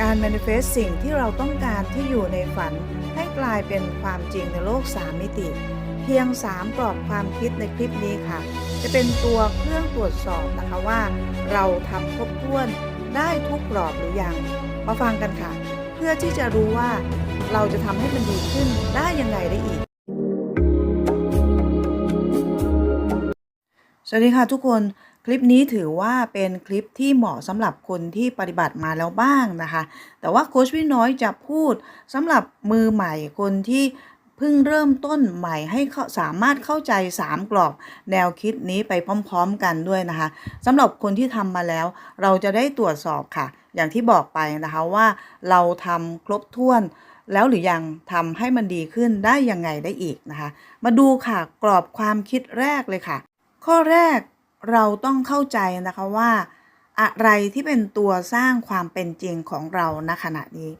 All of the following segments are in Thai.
การ manifest สิ่งที่เราต้องการที่อยู่ในฝัน ให้กลายเป็นความจริงในโลก 3 มิติ เพียง 3 กรอบความคิดในคลิปนี้ค่ะ จะเป็นตัวเครื่องตรวจสอบนะคะว่า เราทำครบถ้วนได้ทุกกรอบหรือยัง มาฟังกันค่ะ เพื่อที่จะรู้ว่าเราจะทำให้มันดีขึ้นได้ยังไงได้อีกสวัสดีค่ะทุกคน คลิปนี้ถือว่าเป็นคลิปที่เหมาะสำหรับคนที่ปฏิบัติมาแล้วบ้างนะคะ แต่ว่าโค้ชพี่น้อยจะพูดสำหรับมือใหม่คนที่เพิ่งเริ่มต้นใหม่ให้สามารถเข้าใจ 3 กรอบแนวคิดนี้ไปพร้อม ๆ กันด้วยนะคะสำหรับคนที่ทำมาแล้ว เราจะได้ตรวจสอบค่ะ อย่างที่บอกไปนะคะว่าเราทำครบถ้วนแล้วหรือยังทำให้มันดีขึ้นได้ยังไงได้อีกนะคะ มาดูค่ะกรอบความคิดแรกเลยค่ะ ข้อแรก เราต้องเข้าใจนะคะว่า อะไรที่เป็นตัวสร้างความเป็นจริงของเราณขณะนี้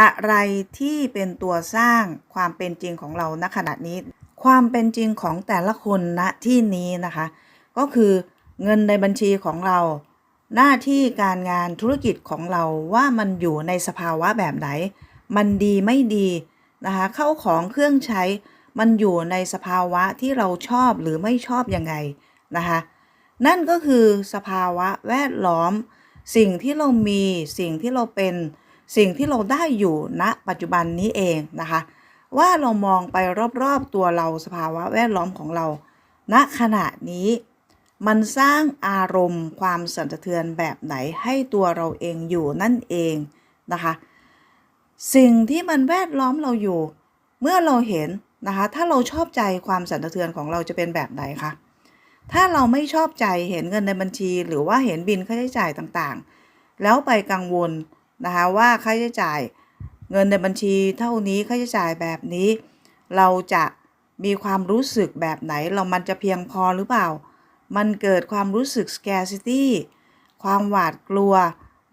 อะไรที่เป็นตัวสร้างความเป็นจริงของเราณขณะนี้ ความเป็นจริงของแต่ละคนณที่นี้นะคะ ก็คือเงินในบัญชีของเรา หน้าที่การงานธุรกิจของเราว่ามันอยู่ในสภาวะแบบไหน มันดีไม่ดีนะคะเข้าของเครื่องใช้มันอยู่ในสภาวะที่เราชอบหรือไม่ชอบยังไงนะคะ นั่นก็คือสภาวะแวดล้อม สิ่งที่เรามีสิ่งที่เราเป็นสิ่งที่เราได้อยู่ณปัจจุบันนี้เองนะคะ ว่าเรามองไปรอบๆตัวเราสภาวะแวดล้อมของเราณขณะนี้ มันสร้างอารมณ์ความสั่นสะเทือนแบบไหนให้ตัวเราเองอยู่นั่นเองนะคะ สิ่งที่มันแวดล้อมเราอยู่ เมื่อเราเห็นนะคะ ถ้าเราชอบใจความสั่นสะเทือนของเราจะเป็นแบบไหนคะ ถ้าเราไม่ชอบใจเห็นเงินในบัญชี หรือว่าเห็นบินค่าใช้จ่ายต่างๆ แล้วไปกังวลนะคะว่าค่าใช้จ่าย เงินในบัญชีเท่านี้ค่าใช้จ่ายแบบนี้ เราจะมีความรู้สึกแบบไหน เรามันจะเพียงพอหรือเปล่า มันเกิดความรู้สึก scarcity ความหวาดกลัว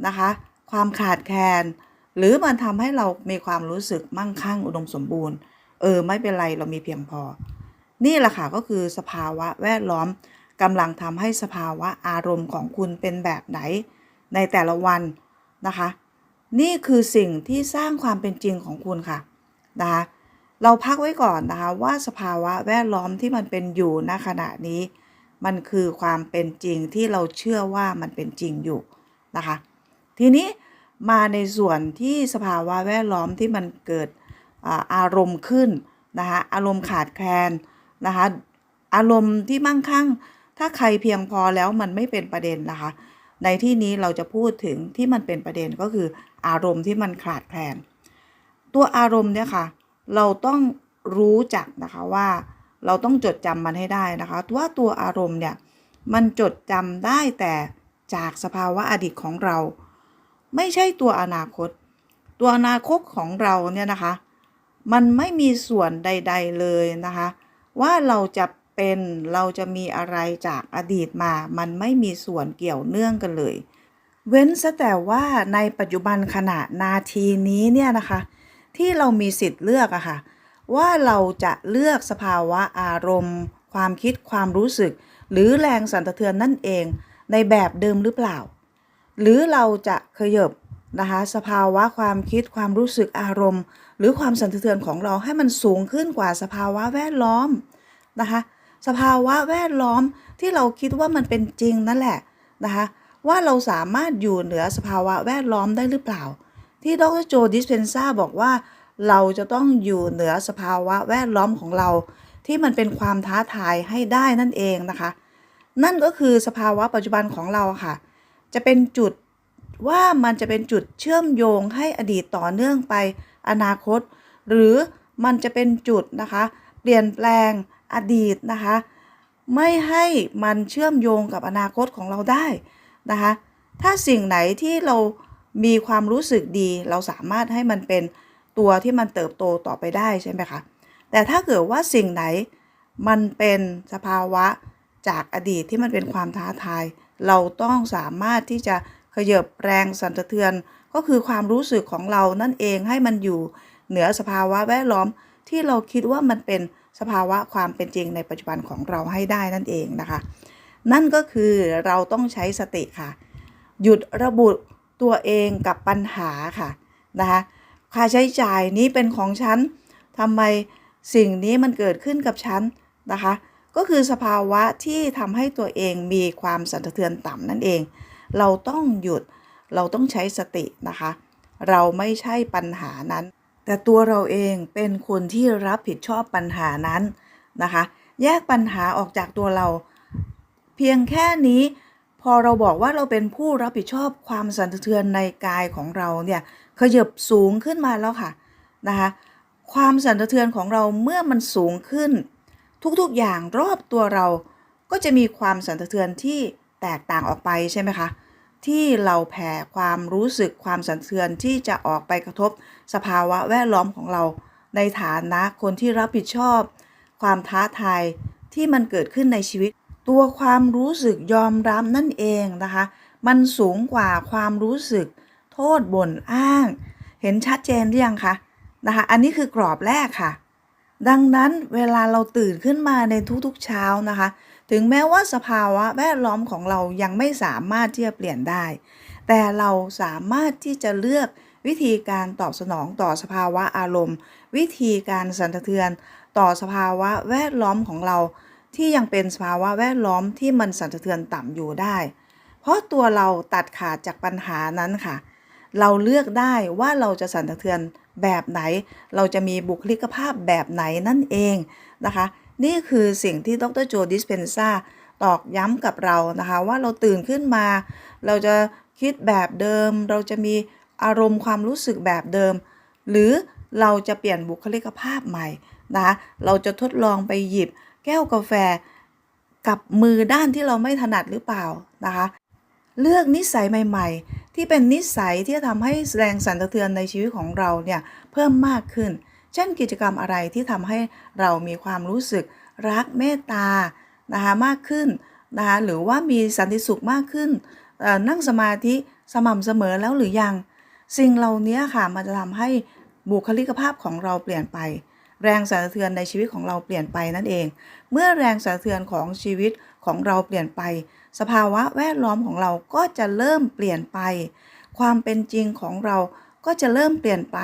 นะคะ ความขาดแคลน หรือมันทำให้เรามีความรู้สึกมั่งคั่งอุดมสมบูรณ์ เออ ไม่เป็นไรเรามีเพียงพอ นี่แหละค่ะก็คือสภาวะแวดล้อม กำลังทำให้สภาวะอารมณ์ของคุณเป็นแบบไหน ในแต่ละวันนะคะ นี่คือสิ่งที่สร้างความเป็นจริงของคุณค่ะนะคะเราพักไว้ก่อนนะคะว่าสภาวะแวดล้อมที่มันเป็นอยู่ณขณะนี้ มันคือความเป็นจริงที่เราเชื่อว่ามันเป็นจริงอยู่นะคะ ทีนี้มาในส่วนที่สภาวะแวดล้อมที่มันเกิดอารมณ์ขึ้นนะคะอารมณ์ขาดแคลนนะคะอารมณ์ที่มั่งคั่ง ถ้าใครเพียงพอแล้วมันไม่เป็นประเด็นนะคะ ในที่นี้เราจะพูดถึงที่มันเป็นประเด็นก็คืออารมณ์ที่มันขาดแคลน ตัวอารมณ์เนี่ยค่ะ เราต้องรู้จักนะคะว่าเราต้องจดจำมันให้ได้นะคะว่าตัวอารมณ์เนี่ยมันจดจำได้แต่จากสภาวะอดีตของเรา ไม่ใช่ตัวอนาคต ตัวอนาคตของเราเนี่ยนะคะ มันไม่มีส่วนใด ๆเลยนะคะ ว่าเราจะ เป็น เราจะมีอะไรจากอดีตมา มันไม่มีส่วนเกี่ยวเนื่องกันเลย เว้นซะแต่ว่าในปัจจุบันขณะนาทีนี้เนี่ยนะคะ ที่เรามีสิทธิ์เลือกอะค่ะ ว่าเราจะเลือกสภาวะอารมณ์ ความคิดความรู้สึก หรือแรงสั่นสะเทือนนั่นเอง ในแบบเดิมหรือเปล่า หรือเราจะขยบนะคะสภาวะความคิดความรู้สึกอารมณ์ หรือความสั่นสะเทือนของเราให้มันสูงขึ้นกว่าสภาวะแวดล้อมนะคะ สภาวะแวดล้อมที่เราคิดว่ามันเป็นจริงนั่นแหละนะคะว่าเราสามารถอยู่เหนือสภาวะแวดล้อมได้หรือเปล่า ที่ดรโจดิสเพนซาบอกว่า เราจะต้องอยู่เหนือสภาวะแวดล้อมของเรา ที่มันเป็นความท้าทายให้ได้นั่นเองนะคะ นั่นก็คือสภาวะปัจจุบันของเราค่ะ จะเป็นจุดว่ามันจะเป็นจุดเชื่อมโยงให้อดีตต่อเนื่องไปอนาคต หรือมันจะเป็นจุดนะคะ เปลี่ยนแปลง อดีตนะคะ ไม่ให้มันเชื่อมโยงกับอนาคตของเราได้นะคะ ถ้าสิ่งไหนที่เรามีความรู้สึกดี เราสามารถให้มันเป็นตัวที่มันเติบโตต่อไปได้ใช่ไหมคะแต่ถ้าเกิดว่าสิ่งไหนมันเป็นสภาวะจากอดีตที่มันเป็นความท้าทาย เราต้องสามารถที่จะขยบแรงสั่นสะเทือน ก็คือความรู้สึกของเรานั่นเองให้มันอยู่เหนือสภาวะแวดล้อม ที่เราคิดว่ามันเป็นสภาวะความเป็นจริงในปัจจุบันของเราให้ได้นั่นเองนะคะ นั่นก็คือเราต้องใช้สติค่ะ หยุดระบุตัวเองกับปัญหาค่ะนะคะค่าใช้จ่ายนี้เป็นของฉันทำไมสิ่งนี้มันเกิดขึ้นกับฉันนะคะ ก็คือสภาวะที่ทำให้ตัวเองมีความสั่นสะเทือนต่ำนั่นเอง เราต้องหยุดเราต้องใช้สตินะคะ เราไม่ใช่ปัญหานั้น แต่ตัวเราเองเป็นคนที่รับผิดชอบปัญหานั้นนะคะ แยกปัญหาออกจากตัวเรา เพียงแค่นี้ พอเราบอกว่าเราเป็นผู้รับผิดชอบความสั่นสะเทือนในกายของเราเนี่ยขยับสูงขึ้นมาแล้วค่ะนะคะ ความสั่นสะเทือนของเราเมื่อมันสูงขึ้น ทุกๆอย่างรอบตัวเราก็จะมีความสั่นสะเทือนที่แตกต่างออกไปใช่ไหมคะ ที่เราแผ่ความรู้สึกความสั่นเทือนที่จะออกไปกระทบสภาวะแวดล้อมของเรา ในฐานะคนที่รับผิดชอบ ความท้าทายที่มันเกิดขึ้นในชีวิต ตัวความรู้สึกยอมรับนั่นเองนะคะ มันสูงกว่าความรู้สึก โทษบ่นอ้าง เห็นชัดเจนหรือยังคะนะคะอันนี้คือกรอบแรกค่ะ ดังนั้นเวลาเราตื่นขึ้นมาในทุกๆเช้านะคะ ถึงแม้ว่าสภาวะแวดล้อมของเรายังไม่สามารถที่จะเปลี่ยนได้ แต่เราสามารถที่จะเลือกวิธีการตอบสนองต่อสภาวะอารมณ์ วิธีการสั่นสะเทือนต่อสภาวะแวดล้อมของเรา ที่ยังเป็นสภาวะแวดล้อมที่มันสั่นสะเทือนต่ำอยู่ได้ เพราะตัวเราตัดขาดจากปัญหานั้นค่ะ เราเลือกได้ว่าเราจะสั่นสะเทือนแบบไหน เราจะมีบุคลิกภาพแบบไหนนั่นเองนะคะ นี่คือสิ่งที่ดรโจดิสเพนซาตอกย้ำกับเรานะคะ ว่าเราตื่นขึ้นมา เราจะคิดแบบเดิม เราจะมีอารมณ์ความรู้สึกแบบเดิม หรือเราจะเปลี่ยนบุคลิกภาพใหม่นะคะเราจะทดลองไปหยิบแก้วกาแฟกับมือด้านที่เราไม่ถนัดหรือเปล่านะคะเลือกนิสัยใหม่ ๆ ที่เป็นนิสัยที่จะทำให้แรงสั่นสะเทือนในชีวิตของเราเนี่ยเพิ่มมากขึ้น เช่นกิจกรรมอะไรที่ทำให้เรามีความรู้สึกรักเมตตานะคะมากขึ้นนะคะหรือว่ามีสันติสุขมากขึ้น นั่งสมาธิสม่ำเสมอแล้วหรือยัง สิ่งเหล่านี้ค่ะมันจะทำให้บุคลิกภาพของเราเปลี่ยนไป แรงสั่นสะเทือนในชีวิตของเราเปลี่ยนไปนั่นเอง เมื่อแรงสั่นสะเทือนของชีวิตของเราเปลี่ยนไป สภาวะแวดล้อมของเราก็จะเริ่มเปลี่ยนไป ความเป็นจริงของเราก็จะเริ่มเปลี่ยนไป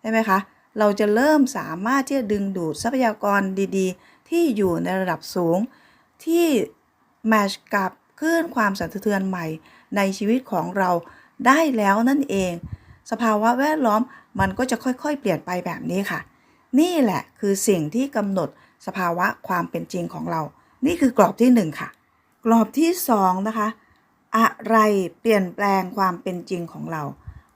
ใช่ไหมคะ เราจะเริ่มสามารถที่จะดึงดูดทรัพยากรดีๆ ที่อยู่ในระดับสูง ที่แมชกับคลื่นความสั่นสะเทือนใหม่ ในชีวิตของเราได้แล้วนั่นเอง สภาวะแวดล้อมมันก็จะค่อยๆ เปลี่ยนไปแบบนี้ค่ะ นี่แหละคือสิ่งที่กำหนดสภาวะความเป็นจริงของเรา นี่คือกรอบที่หนึ่งค่ะ กรอบที่สองนะคะ อะไรเปลี่ยนแปลงความเป็นจริงของเรา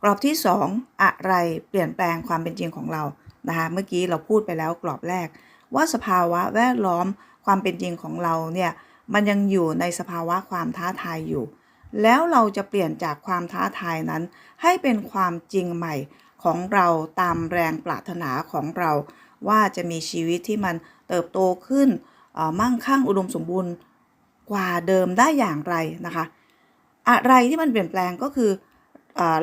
กรอบที่สองอะไรเปลี่ยนแปลงความเป็นจริงของเรานะคะเมื่อกี้เราพูดไปแล้วกรอบแรก ว่าสภาวะแวดล้อมความเป็นจริงของเราเนี่ยมันยังอยู่ในสภาวะความท้าทายอยู่ แล้วเราจะเปลี่ยนจากความท้าทายนั้น ให้เป็นความจริงใหม่ของเราตามแรงปรารถนาของเรา ว่าจะมีชีวิตที่มันเติบโตขึ้นอ่อมั่งคั่งอุดมสมบูรณ์กว่าเดิมได้อย่างไรนะคะ อะไรที่มันเปลี่ยนแปลงก็คือ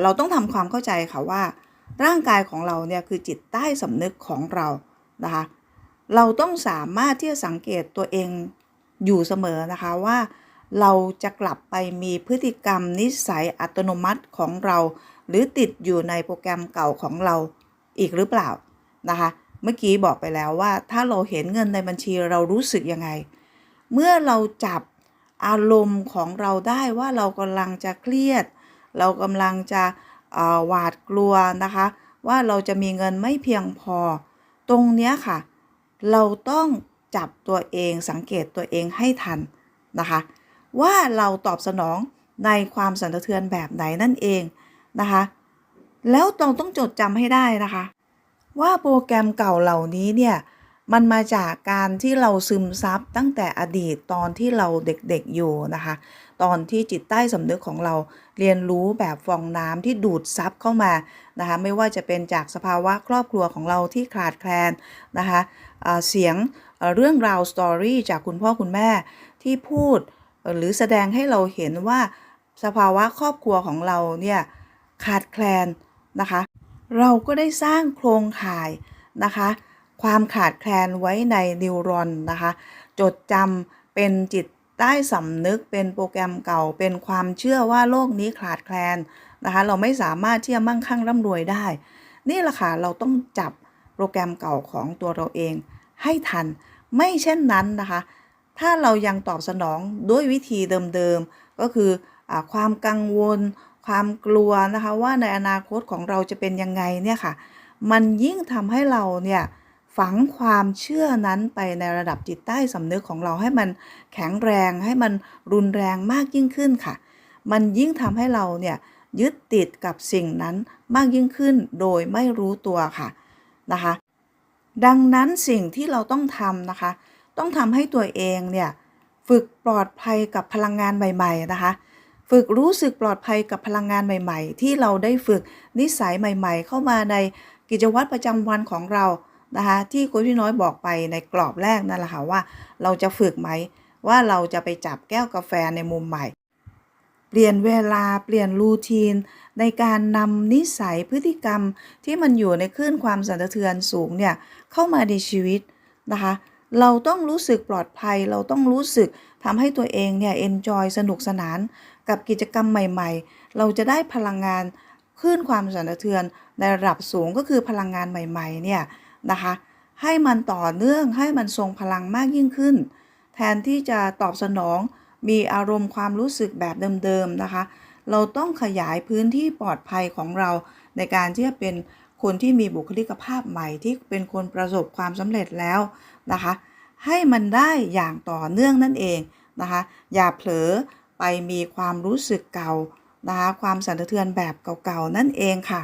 เราต้องทำความเข้าใจค่ะว่า ร่างกายของเราเนี่ยคือจิตใต้สำนึกของเรานะคะเราต้องสามารถที่จะสังเกตตัวเองอยู่เสมอนะคะว่าเราจะกลับไปมีพฤติกรรมนิสัยอัตโนมัติของเรา หรือติดอยู่ในโปรแกรมเก่าของเราอีกหรือเปล่านะคะเมื่อกี้บอกไปแล้วว่า ถ้าเราเห็นเงินในบัญชีเรารู้สึกยังไง เมื่อเราจับอารมณ์ของเราได้ว่าเรากำลังจะเครียด เรากำลังจะหวาดกลัวนะคะ ว่าเราจะมีเงินไม่เพียงพอ ตรงเนี้ยค่ะ เราต้องจับตัวเองสังเกตตัวเองให้ทันนะคะ ว่าเราตอบสนองในความสั่นสะเทือนแบบไหนนั่นเองนะคะ แล้วเราต้องจดจำให้ได้นะคะ ว่าโปรแกรมเก่าเหล่านี้เนี่ยมันมาจากการที่เราซึมซับตั้งแต่อดีตตอนที่เราเด็กๆอยู่นะคะ ตอนที่จิตใต้สำนึกของเรา เรียนรู้แบบฟองน้ำที่ดูดซับเข้ามานะคะไม่ว่าจะเป็นจากสภาวะครอบครัวของเราที่ขาดแคลนนะคะเสียงเรื่องราวสตอรี่จากคุณพ่อคุณแม่ที่พูดหรือแสดงให้เราเห็นว่าสภาวะครอบครัวของเราเนี่ยขาดแคลนนะคะ เราก็ได้สร้างโครงข่ายนะคะ ความขาดแคลนไว้ในนิวรอนนะคะ จดจำเป็นจิต ใต้สำนึกเป็นโปรแกรมเก่าเป็นความเชื่อว่าโลกนี้ขาดแคลนนะคะเราไม่สามารถที่จะมั่งคั่งร่ำรวยได้ นี่แหละค่ะเราต้องจับโปรแกรมเก่าของตัวเราเอง ให้ทัน ไม่เช่นนั้นนะคะ ถ้าเรายังตอบสนองด้วยวิธีเดิมๆ ก็คืออความกังวล ความกลัวนะคะว่าในอนาคตของเราจะเป็นยังไงเนี่ยค่ะ มันยิ่งทำให้เราเนี่ย ฝังความเชื่อนั้นไปในระดับจิตใต้สำนึกของเราให้มันแข็งแรง ให้มันรุนแรงมากยิ่งขึ้นค่ะ มันยิ่งทำให้เราเนี่ยยึดติดกับสิ่งนั้นมากยิ่งขึ้นโดยไม่รู้ตัวค่ะนะคะ ดังนั้นสิ่งที่เราต้องทำนะคะ ต้องทำให้ตัวเองเนี่ยฝึกปลอดภัยกับพลังงานใหม่ ๆ นะคะ ฝึกรู้สึกปลอดภัยกับพลังงานใหม่ ๆ ที่เราได้ฝึกนิสัยใหม่ ๆ เข้ามาในกิจวัตรประจำวันของเรา นะคะที่คุณพี่น้อยบอกไปในกรอบแรกนั่นแหละค่ะว่าเราจะฝึกไหมว่าเราจะไปจับแก้วกาแฟในมุมใหม่ เปลี่ยนเวลาเปลี่ยนรูทีน ในการนำนิสัยพฤติกรรมที่มันอยู่ในคลื่นความสั่นสะเทือนสูงเนี่ยเข้ามาในชีวิตนะคะเราต้องรู้สึกปลอดภัย เราต้องรู้สึกทำให้ตัวเองเนี่ยเอนจอยสนุกสนาน กับกิจกรรมใหม่ๆ เราจะได้พลังงานคลื่นความสั่นสะเทือนในระดับสูงก็คือพลังงานใหม่ๆเนี่ย นะคะ ให้มันต่อเนื่องให้มันทรงพลังมากยิ่งขึ้น แทนที่จะตอบสนองมีอารมณ์ความรู้สึกแบบเดิมๆนะคะ เราต้องขยายพื้นที่ปลอดภัยของเรา ในการที่จะเป็นคนที่มีบุคลิกภาพใหม่ที่เป็นคนประสบความสำเร็จแล้วนะคะ ให้มันได้อย่างต่อเนื่องนั่นเองนะคะ อย่าเผลอไปมีความรู้สึกเก่านะคะความสั่นสะเทือนแบบเก่าๆนั่นเองค่ะ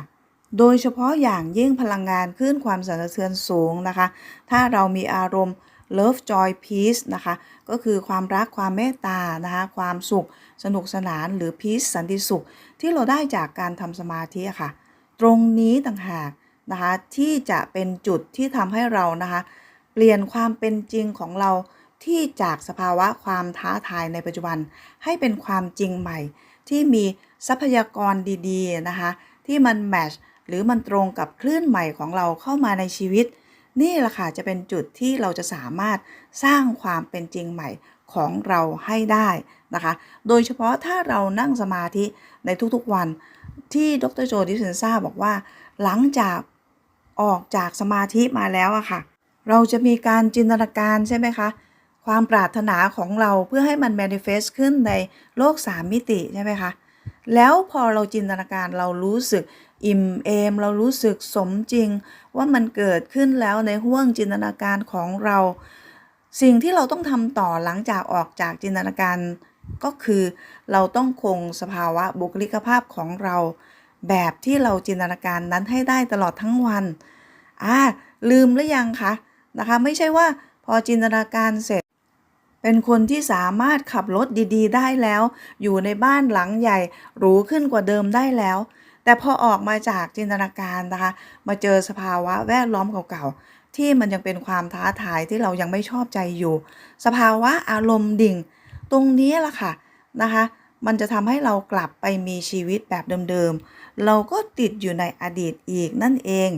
โดยเฉพาะอย่างยิ่งพลังงานคลื่นความสั่นสะเทือนสูงนะคะ ถ้าเรามีอารมณ์ love joy peace นะคะ ก็คือความรักความเมตตานะคะ ความสุข สนุกสนานหรือ peace สันติสุข ที่เราได้จากการทำสมาธิะค่ะ ตรงนี้ต่างหากนะคะ ที่จะเป็นจุดที่ทำให้เรานะคะ เปลี่ยนความเป็นจริงของเราที่จากสภาวะความท้าทายในปัจจุบัน ให้เป็นความจริงใหม่ ที่มีทรัพยากรดีๆนะคะ ที่มันแมช หรือมันตรงกับคลื่นใหม่ของเราเข้ามาในชีวิต นี่แหละค่ะจะเป็นจุดที่เราจะสามารถสร้างความเป็นจริงใหม่ของเราให้ได้นะคะ โดยเฉพาะถ้าเรานั่งสมาธิในทุกๆวันที่ดรโจดิเซนซ่าบอกว่า หลังจากออกจากสมาธิมาแล้วอะค่ะ เราจะมีการจินตนาการใช่ไหมคะความปรารถนาของเราเพื่อให้มัน manifest ขึ้นในโลก 3 มิติใช่ไหมคะ แล้วพอเราจินตนาการเรารู้สึก อิ่มเอมเรารู้สึกสมจริง ว่ามันเกิดขึ้นแล้วในห้วงจินตนาการของเรา สิ่งที่เราต้องทำต่อหลังจากออกจากจินตนาการ ก็คือเราต้องคงสภาวะบุคลิกภาพของเรา แบบที่เราจินตนาการนั้นให้ได้ตลอดทั้งวันอ่าลืมหรือยังคะนะคะ ไม่ใช่ว่าพอจินตนาการเสร็จ เป็นคนที่สามารถขับรถดี ๆ ได้แล้ว อยู่ในบ้านหลังใหญ่หรูขึ้นกว่าเดิมได้แล้ว แต่พอออกมาจากจินตนาการนะคะ มาเจอสภาวะแวดล้อมเก่าๆ ที่มันยังเป็นความท้าทายที่เรายังไม่ชอบใจอยู่ สภาวะอารมณ์ดิ่ง ตรงนี้ล่ะค่ะนะคะ มันจะทำให้เรากลับไปมีชีวิตแบบเดิมๆ เราก็ติดอยู่ในอดีตอีกนั่นเอง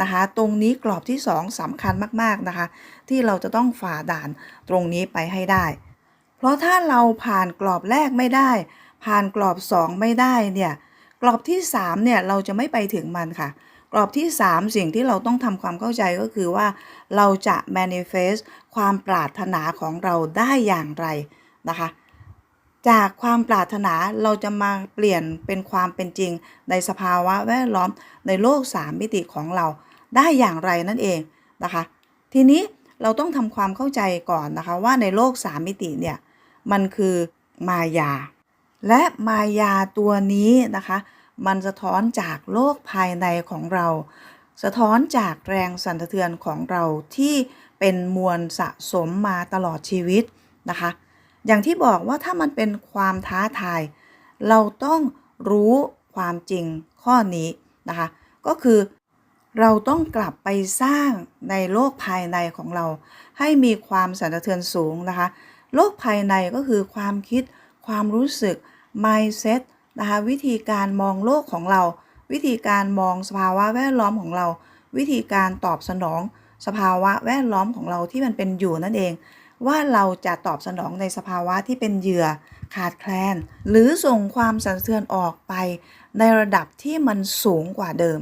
นะคะ ตรงนี้กรอบที่ 2สำคัญมากๆนะคะ ที่เราจะต้องฝ่าด่านตรงนี้ไปให้ได้ เพราะถ้าเราผ่านกรอบแรกไม่ได้ ผ่านกรอบ 2 ไม่ได้เนี่ย กรอบที่3เนี่ยเราจะไม่ไปถึงมันค่ะ กรอบที่ 3 สิ่งที่เราต้องทำความเข้าใจก็คือว่า เราจะ manifest ความปรารถนาของเราได้อย่างไรนะคะจากความปรารถนาเราจะมาเปลี่ยนเป็นความเป็นจริง ในสภาวะแวดล้อมในโลก 3 มิติของเราได้อย่างไรนั่นเองนะคะ ทีนี้เราต้องทำความเข้าใจก่อนนะคะว่าในโลก 3 มิติเนี่ยมันคือมายา และมายาตัวนี้นะคะ มันสะท้อนจากโลกภายในของเรา สะท้อนจากแรงสั่นสะเทือนของเราที่เป็นมวลสะสมมาตลอดชีวิตนะคะ อย่างที่บอกว่าถ้ามันเป็นความท้าทาย เราต้องรู้ความจริงข้อนี้นะคะ ก็คือเราต้องกลับไปสร้างในโลกภายในของเรา ให้มีความสั่นสะเทือนสูงนะคะ โลกภายในก็คือความคิดความรู้สึก mindset นะคะวิธีการมองโลกของเรา วิธีการมองสภาวะแวดล้อมของเรา วิธีการตอบสนอง สภาวะแวดล้อมของเราที่มันเป็นอยู่นั่นเอง ว่าเราจะตอบสนองในสภาวะที่เป็นเหยื่อขาดแคลน หรือส่งความสั่นสะเทือนออกไป ในระดับที่มันสูงกว่าเดิม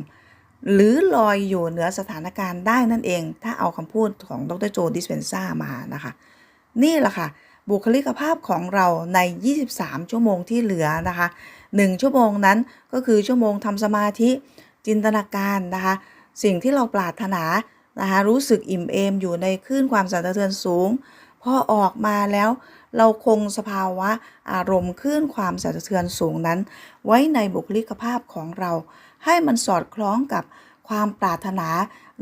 หรือลอยอยู่เหนือสถานการณ์ได้นั่นเอง ถ้าเอาคำพูดของดรโจดิสเพนซ่ามานะคะ นี่แหละค่ะ บุคลิกภาพของเราใน 23 ชั่วโมงที่เหลือนะคะ 1 ชั่วโมงนั้นก็คือชั่วโมงทำสมาธิ จินตนาการนะคะ สิ่งที่เราปรารถนานะคะรู้สึกอิ่มเอมอยู่ในคลื่นความสั่นสะเทือนสูง พอออกมาแล้วเราคงสภาวะอารมณ์คลื่นความสั่นสะเทือนสูงนั้น ไว้ในบุคลิกภาพของเรา ให้มันสอดคล้องกับความปรารถนา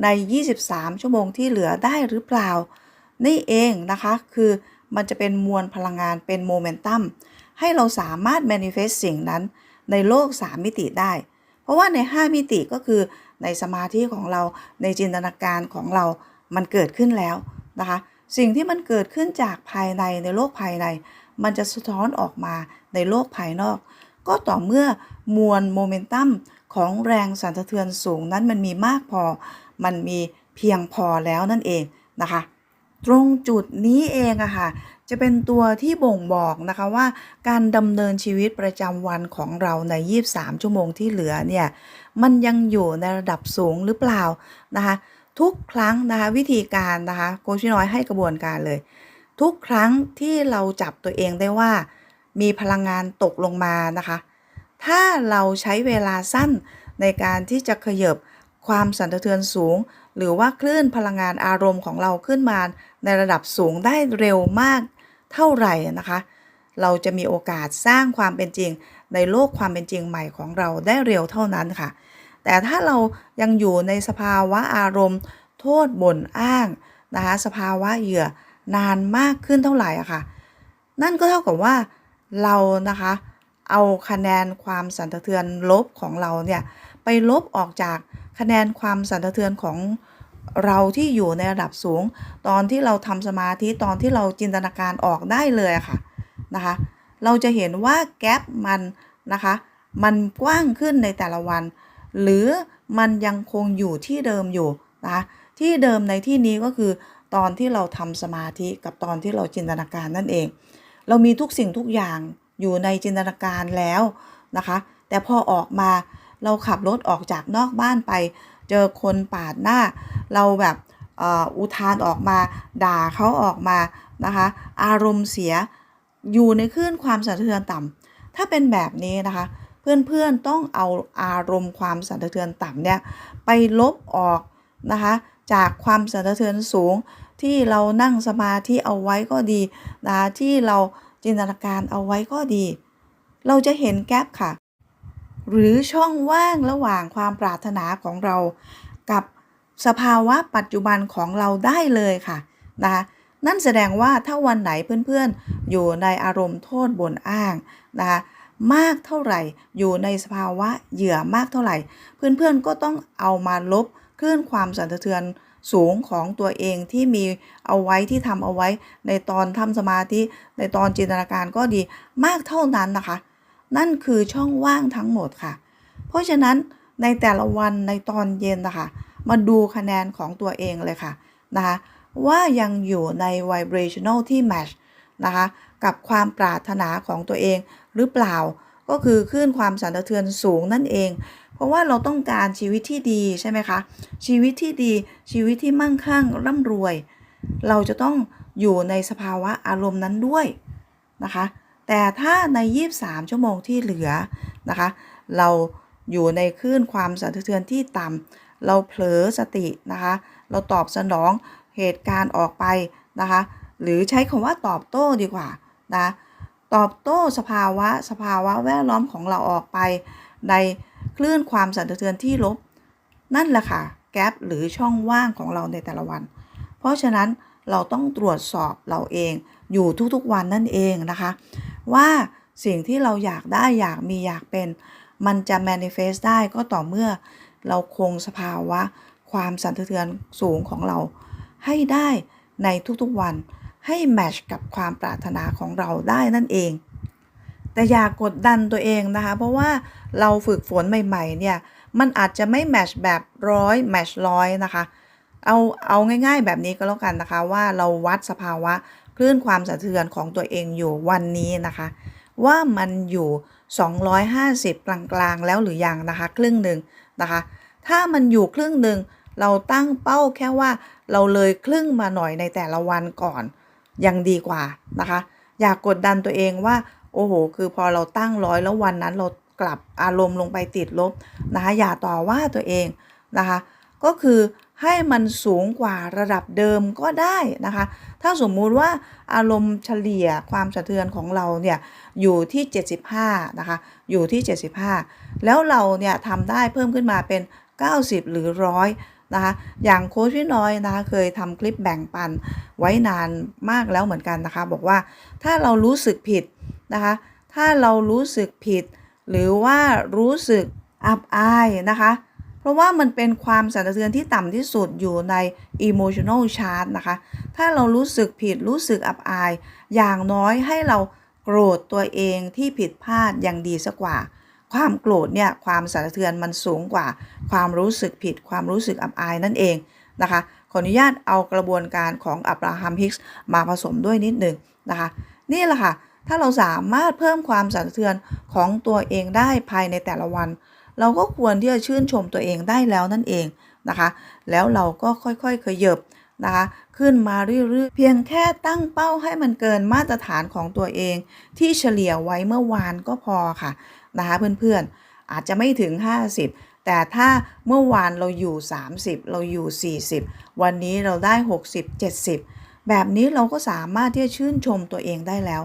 ใน 23 ชั่วโมงที่เหลือได้หรือเปล่า นี่เองนะคะคือ มันจะเป็นมวลพลังงานเป็นโมเมนตัมให้เราสามารถ manifest สิ่งนั้นในโลก 3 มิติได้ เพราะว่าใน 5 มิติก็คือในสมาธิของเราในจินตนาการของเรามันเกิดขึ้นแล้วนะคะ สิ่งที่มันเกิดขึ้นจากภายในในโลกภายใน มันจะสะท้อนออกมาในโลกภายนอก ก็ต่อเมื่อมวลโมเมนตัมของแรงสั่นสะเทือนสูงนั้นมันมีมากพอ มันมีเพียงพอแล้วนั่นเองนะคะ ตรงจุดนี้เองอะค่ะ จะเป็นตัวที่บ่งบอกนะคะว่าการดำเนินชีวิตประจำวันของเราใน 23 ชั่วโมงที่เหลือเนี่ย มันยังอยู่ในระดับสูงหรือเปล่านะคะ ทุกครั้งนะคะวิธีการนะคะโคชน้อยให้กระบวนการเลย ทุกครั้งที่เราจับตัวเองได้ว่า มีพลังงานตกลงมานะคะ ถ้าเราใช้เวลาสั้นในการที่จะขยบความสั่นสะเทือนสูง หรือว่าคลื่นพลังงานอารมณ์ของเราขึ้นมา ในระดับสูงได้เร็วมากเท่าไหร่นะคะ เราจะมีโอกาสสร้างความเป็นจริง ในโลกความเป็นจริงใหม่ของเราได้เร็วเท่านั้นค่ะ แต่ถ้าเรายังอยู่ในสภาวะอารมณ์ โทษบ่นอ้างนะคะสภาวะเหยื่อนานมากขึ้นเท่าไหร่อะค่ะ นั่นก็เท่ากับว่าเรานะคะเอาคะแนนความสั่นสะเทือนลบของเราเนี่ยไปลบออกจากคะแนนความสั่นสะเทือนของ เราที่อยู่ในระดับสูง ตอนที่เราทำสมาธิตอนที่เราจินตนาการออกได้เลยค่ะนะคะ เราจะเห็นว่าแกลบมันนะคะ มันกว้างขึ้นในแต่ละวัน หรือมันยังคงอยู่ที่เดิมอยู่นะคะที่เดิมในที่นี้ก็คือ ตอนที่เราทำสมาธิกับตอนที่เราจินตนาการนั่นเอง เรามีทุกสิ่งทุกอย่างอยู่ในจินตนาการแล้วนะคะ แต่พอออกมาเราขับรถออกจากนอกบ้านไป เจอคนปาดหน้า เราแบบอุทานออกมาด่าเขาออกมานะคะ อารมณ์เสียอยู่ในคลื่นความสะเทือนต่ำถ้าเป็นแบบนี้นะคะ เพื่อนๆต้องเอาอารมณ์ความสะเทือนต่ำเนี่ยไปลบออกนะคะจากความสะเทือนสูงที่เรานั่งสมาธิเอาไว้ก็ดีนะะที่เราจินตนาการเอาไว้ก็ดี เราจะเห็นแกลบค่ะ หรือช่องว่างระหว่างความปรารถนาของเรากับ สภาวะปัจจุบันของเราได้เลยค่ะนะคะนั่นแสดงว่าถ้าวันไหนเพื่อนๆ อยู่ในอารมณ์โทษบ่นอ้างนะคะมากเท่าไหร่ อยู่ในสภาวะเหยื่อมากเท่าไหร่ เพื่อนๆก็ต้องเอามาลบคลื่นความสั่นสะเทือนสูงของตัวเองที่มีเอาไว้ที่ทำเอาไว้ ในตอนทำสมาธิในตอนจินตนาการก็ดีมากเท่านั้นนะคะ นั่นคือช่องว่างทั้งหมดค่ะ เพราะฉะนั้นในแต่ละวันในตอนเย็นนะคะ มาดูคะแนนของตัวเองเลยค่ะนะคะว่ายังอยู่ใน vibrational ที่ match นะคะกับความปรารถนาของตัวเองหรือเปล่า ก็คือคลื่นความสั่นสะเทือนสูงนั่นเอง เพราะว่าเราต้องการชีวิตที่ดีใช่ไหมคะชีวิตที่ดีชีวิตที่มั่งคั่งร่ำรวย เราจะต้องอยู่ในสภาวะอารมณ์นั้นด้วยนะคะแต่ถ้าใน 23 ชั่วโมงที่เหลือนะคะ เราอยู่ในคลื่นความสั่นสะเทือนที่ต่ำ เราเผลอสตินะคะ เราตอบสนองเหตุการณ์ออกไปนะคะ หรือใช้คำว่าตอบโต้ดีกว่านะตอบโต้สภาวะสภาวะแวดล้อมของเราออกไป ในคลื่นความสั่นสะเทือนที่ลบ นั่นแหละค่ะแกลบหรือช่องว่างของเราในแต่ละวัน เพราะฉะนั้นเราต้องตรวจสอบเราเองอยู่ทุกๆวันนั่นเองนะคะ ว่าสิ่งที่เราอยากได้อยากมีอยากเป็น มันจะ manifest ได้ก็ต่อเมื่อ เราคงสภาวะความสั่นสะเทือนสูงของเราให้ได้ในทุกๆวันให้แมชกับความปรารถนาของเราได้นั่นเอง แต่อย่ากกดดันตัวเองนะคะ เพราะว่าเราฝึกฝนใหม่ๆเนี่ยมันอาจจะไม่แมชแบบร้อยแมชร้อยนะคะ เอาเอาง่ายๆแบบนี้ก็แล้วกันนะคะว่าเราวัดสภาวะคลื่นความสะเทือนของตัวเองอยู่วันนี้นะคะ ว่ามันอยู่ 250 กลางๆ แล้วหรือยังนะคะ ครึ่งหนึ่ง นะคะ ถ้ามันอยู่ครึ่งหนึ่งเราตั้งเป้าแค่ว่าเราเลยครึ่งมาหน่อยในแต่ละวันก่อนยังดีกว่านะคะ อย่ากกดดันตัวเองว่า โอ้โห คือพอเราตั้งร้อยแล้ววันนั้นเรากลับอารมณ์ลงไปติดลบนะคะ อย่าต่อว่าตัวเองนะคะ ก็คือ ให้มันสูงกว่าระดับเดิมก็ได้นะคะ ถ้าสมมุติว่าอารมณ์เฉลี่ยความสะเทือนของเราเนี่ยอยู่ที่ 75 นะคะ อยู่ที่ 75 แล้วเราเนี่ยทำได้เพิ่มขึ้นมาเป็น 90 หรือ100นะคะ อย่างโค้ชพี่น้อยนะคะเคยทำคลิปแบ่งปันไว้นานมากแล้วเหมือนกันนะคะ บอกว่าถ้าเรารู้สึกผิดนะคะ ถ้าเรารู้สึกผิด หรือว่ารู้สึกอับอายนะคะ เพราะว่ามันเป็นความสั่นสะเทือนที่ต่ำที่สุดอยู่ใน emotional chart นะคะ ถ้าเรารู้สึกผิดรู้สึกอับอาย อย่างน้อยให้เราโกรธตัวเองที่ผิดพลาดอย่างดีสักกว่า ความโกรธเนี่ยความสั่นสะเทือนมันสูงกว่า ความรู้สึกผิด ความรู้สึกอับอายนั่นเองนะคะ ขออนุญาตเอากระบวนการของอับราฮัมฮิกส์มาผสมด้วยนิดหนึ่งนะคะ นี่แหละค่ะ ถ้าเราสามารถเพิ่มความสั่นสะเทือนของตัวเองได้ภายในแต่ละวัน เราก็ควรที่จะชื่นชมตัวเองได้แล้วนั่นเองนะคะ แล้วเราก็ค่อยๆขยบนะคะขึ้นมาเรื่อยๆ เพียงแค่ตั้งเป้าให้มันเกินมาตรฐานของตัวเอง ที่เฉลี่ยไว้เมื่อวานก็พอค่ะนะคะเพื่อนๆ อาจจะไม่ถึง 50 แต่ถ้าเมื่อวานเราอยู่ 30 เราอยู่ 40 วันนี้เราได้ 60 70 แบบนี้เราก็สามารถที่จะชื่นชมตัวเองได้แล้ว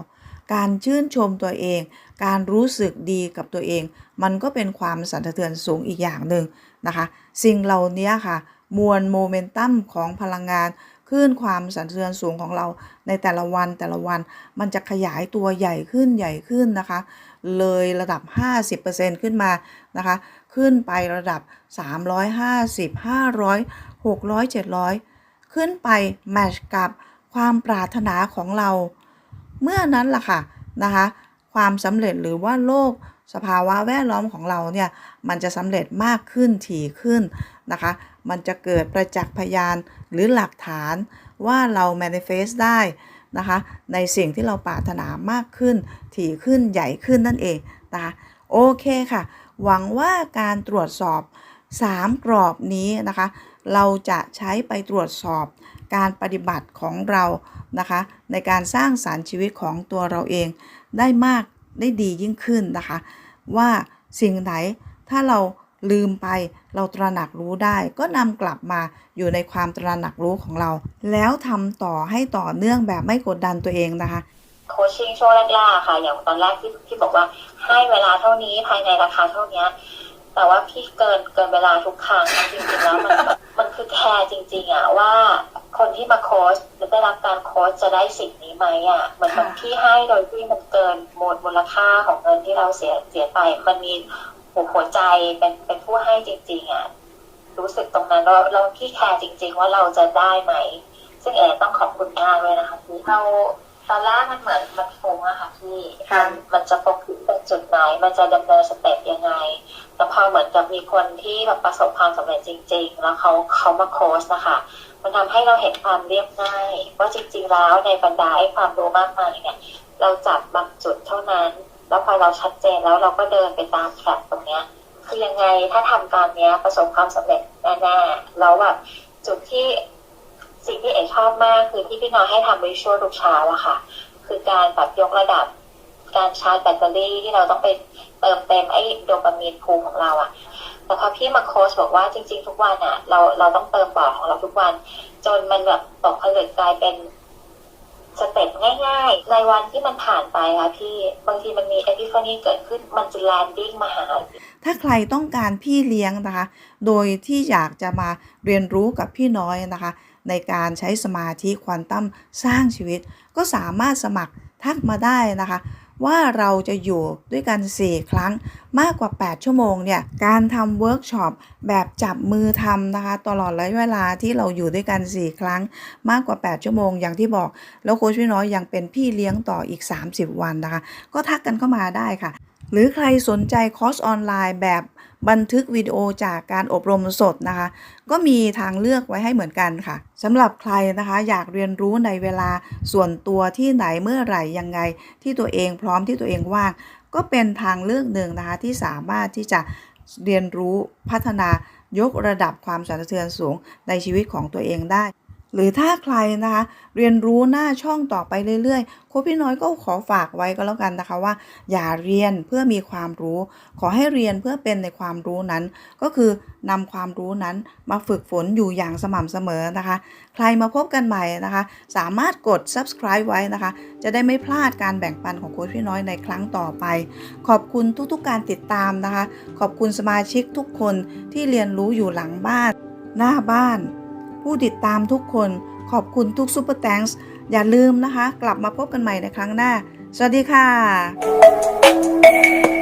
การชื่นชมตัวเอง การรู้สึกดีกับตัวเอง มันก็เป็นความสั่นสะเทือนสูงอีกอย่างหนึ่งนะคะ สิ่งเหล่านี้ค่ะ มวลโมเมนตัมของพลังงานคลื่นความสั่นสะเทือนสูงของเราในแต่ละวันแต่ละวัน มันจะขยายตัวใหญ่ขึ้นใหญ่ขึ้นนะคะ เลยระดับ 50%ขึ้นมานะคะ ขึ้นไประดับ 350 500 600 700 ขึ้นไปแมชกับความปรารถนาของเรา เมื่อนั้นล่ะค่ะนะคะ ความสำเร็จหรือว่าโลก สภาวะแวดล้อมของเราเนี่ยมันจะสำเร็จมากขึ้นถี่ขึ้นนะคะ มันจะเกิดประจักษ์พยานหรือหลักฐานว่าเรา manifest ได้นะคะในสิ่งที่เราปรารถนามากขึ้น ถี่ขึ้นใหญ่ขึ้นนั่นเองนะคะโอเคค่ะ หวังว่าการตรวจสอบ 3 กรอบนี้นะคะ เราจะใช้ไปตรวจสอบการปฏิบัติของเรานะคะ ในการสร้างสารรค์ชีวิตของตัวเราเองได้มาก ได้ดียิ่งขึ้นนะคะ ว่าสิ่งไหนถ้าเราลืมไปเราตระหนักรู้ได้ ก็นำกลับมาอยู่ในความตระหนักรู้ของเรา แล้วทำต่อให้ต่อเนื่องแบบไม่กดดันตัวเองนะคะโคชชิ่งช่วงแรกๆค่ะ อย่างตอนแรกที่ที่บอกว่าให้เวลาเท่านี้ภายในราคาเท่านี้ แต่ว่าพี่เกินเกินเวลาทุกครั้งจริงๆแล้วมันมันคือแคร์จริง ๆอะว่าคนที่มาโค้ชจะได้รับการโค้ชจะได้สิ่งนี้ไหมอะเหมือนแบบพี่ให้โดยที่มันเกินมูลมูลค่าของเงินที่เราเสียเสียไป มันมีหัวหัวใจเป็นเป็นผู้ให้จริง ๆอะรู้สึกตรงนั้นเราเราพี่แคร์จริง ๆ ว่าเราจะได้ไหมซึ่งเอต้องขอบคุณมากเลยนะคะที่เรา ตอนแรกมันเหมือนมันฟุ้งอะค่ะพี่ค่ะมันมันจะโฟกัสเป็นจุดไหน มันจะดำเนินสเต็ปยังไงแต่พอเหมือนกับมีคนที่แบบประสบความสำเร็จจริง ๆ แล้วเขาเขามาโค้ชนะคะ มันทำให้เราเห็นความเรียบง่ายว่าจริง ๆ แล้วในบรรดาไอ้ความรู้มากมายเนี่ย เราจับบางจุดเท่านั้น แล้วพอเราชัดเจนแล้วเราก็เดินไปตามแทร็กตรงเนี้ย คือยังไงถ้าทำตามเนี้ยประสบความสำเร็จแน่ๆแล้วแบบจุดที่ สิ่งที่เอชอบมากคือที่พี่น้อยให้ทำวิชวลทุกเช้าอะค่ะ คือการแบบยกระดับ การชาร์จแบตเตอรี่ที่เราต้องไปเติมเต็มไอ้โดปามีนภูมิของเราอะแต่พอพี่มาโค้ชบอกว่าจริง ๆ ทุกวันอะเราเราต้องเติมบอดของเราทุกวัน จนมันแบบตกผลึกกลายเป็นสเต็ปง่ายๆ ในวันที่มันผ่านไปค่ะพี่บางทีมันมีเอพิฟานีเกิดขึ้นมันจะแลนดิ้งมาหา ถ้าใครต้องการพี่เลี้ยงนะคะ โดยที่อยากจะมาเรียนรู้กับพี่น้อยนะคะ ในการใช้สมาธิควอนตัมสร้างชีวิต ก็สามารถสมัครทักมาได้นะคะว่าเราจะอยู่ด้วยกัน 4 ครั้งมากกว่า 8 ชั่วโมงเนี่ย การทำเวิร์กช็อปแบบจับมือทำนะคะ ตลอดระยะเวลาที่เราอยู่ด้วยกัน 4 ครั้งมากกว่า 8 ชั่วโมงอย่างที่บอก แล้วโค้ชพี่น้อยยังเป็นพี่เลี้ยงต่ออีก 30 วันนะคะ ก็ทักกันเข้ามาได้ค่ะ หรือใครสนใจคอร์สออนไลน์แบบ บันทึกวิดีโอจากการอบรมสดนะคะ ก็มีทางเลือกไว้ให้เหมือนกันค่ะสำหรับใครนะคะอยากเรียนรู้ในเวลาส่วนตัวที่ไหนเมื่อไหร่ยังไง ที่ตัวเองพร้อมที่ตัวเองว่าง ก็เป็นทางเลือกหนึ่งนะคะที่สามารถที่จะเรียนรู้พัฒนายกระดับความสั่นสะเทือนสูงในชีวิตของตัวเองได้ หรือถ้าใครนะคะ เรียนรู้หน้าช่องต่อไปเรื่อยๆโค้ชพี่น้อยก็ขอฝากไว้ก็แล้วกันนะคะว่า อย่าเรียนเพื่อมีความรู้ ขอให้เรียนเพื่อเป็นในความรู้นั้น ก็คือนำความรู้นั้นมาฝึกฝนอยู่อย่างสม่ำเสมอนะคะ ใครมาพบกันใหม่นะคะ สามารถกด subscribe ไว้นะคะ จะได้ไม่พลาดการแบ่งปันของโค้ชพี่น้อยในครั้งต่อไป ขอบคุณทุกๆการติดตามนะคะ ขอบคุณสมาชิกทุกคนที่เรียนรู้อยู่หลังบ้าน หน้าบ้าน ผู้ติดตามทุกคนขอบคุณทุกซูเปอร์แตงส์อย่าลืมนะคะ กลับมาพบกันใหม่ในครั้งหน้า สวัสดีค่ะ